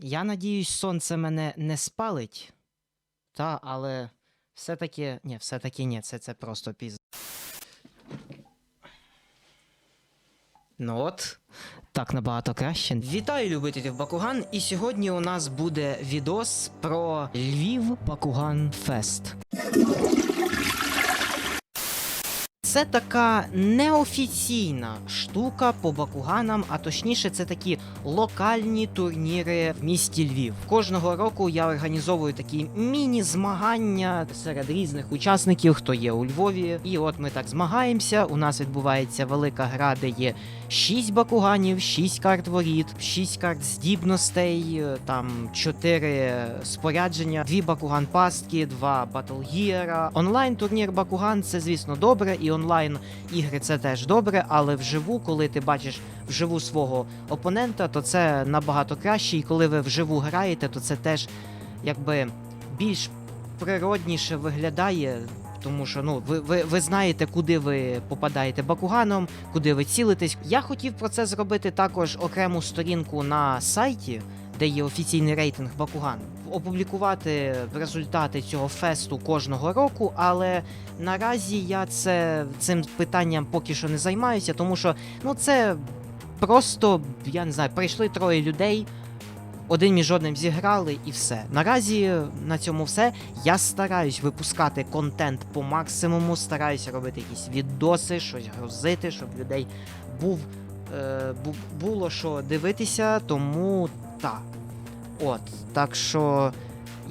Я надіюсь, сонце мене не спалить. Та, але все-таки. Ні, все-таки ні, це, це просто піз. Ну от, так набагато краще. Вітаю любителів Бакуган, і сьогодні у нас буде відос про Львів Бакуган Фест. Це така неофіційна штука по бакуганам, а точніше, це такі локальні турніри в місті Львів. Кожного року я організовую такі міні-змагання серед різних учасників, хто є у Львові. І от ми так змагаємося. У нас відбувається велика гра, де є 6 бакуганів, 6 карт воріт, 6 карт здібностей, там 4 спорядження, 2 бакуган пастки, 2 батлгієра. Онлайн турнір Бакуган це звісно добре, і онлайн ігри це теж добре, але вживу, коли ти бачиш вживу свого опонента, то це набагато краще. І коли ви вживу граєте, то це теж якби більш природніше виглядає. Тому що ну ви, ви, ви знаєте, куди ви попадаєте бакуганом, куди ви цілитесь. Я хотів про це зробити також окрему сторінку на сайті, де є офіційний рейтинг Бакуган, опублікувати результати цього фесту кожного року, але наразі я це цим питанням поки що не займаюся, тому що ну це просто я не знаю, прийшли троє людей. Один між одним зіграли і все. Наразі на цьому все. Я стараюсь випускати контент по максимуму, стараюся робити якісь відоси, щось грузити, щоб людей був, е, бу- було що дивитися, тому так. От. Так що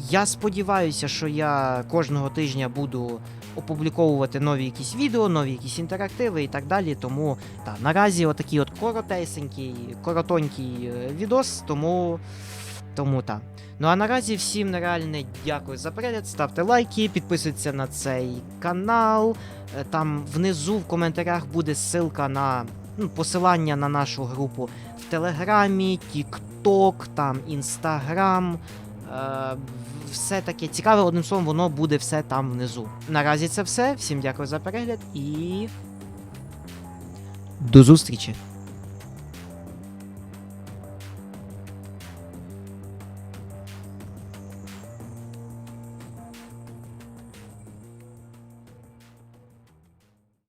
я сподіваюся, що я кожного тижня буду опубліковувати нові якісь відео, нові якісь інтерактиви і так далі. Тому та, наразі отакий от коротесенький, коротонький е, відос, тому, тому так. Ну а наразі всім нереальне дякую за перегляд. Ставте лайки, підписуйтесь на цей канал. Е, Там внизу в коментарях буде ссылка на ну, посилання на нашу групу в Телеграмі, Тікток, там Інстаграм. Е, все таке цікаве, одним словом, воно буде все там внизу. Наразі це все. Всім дякую за перегляд і. До зустрічі!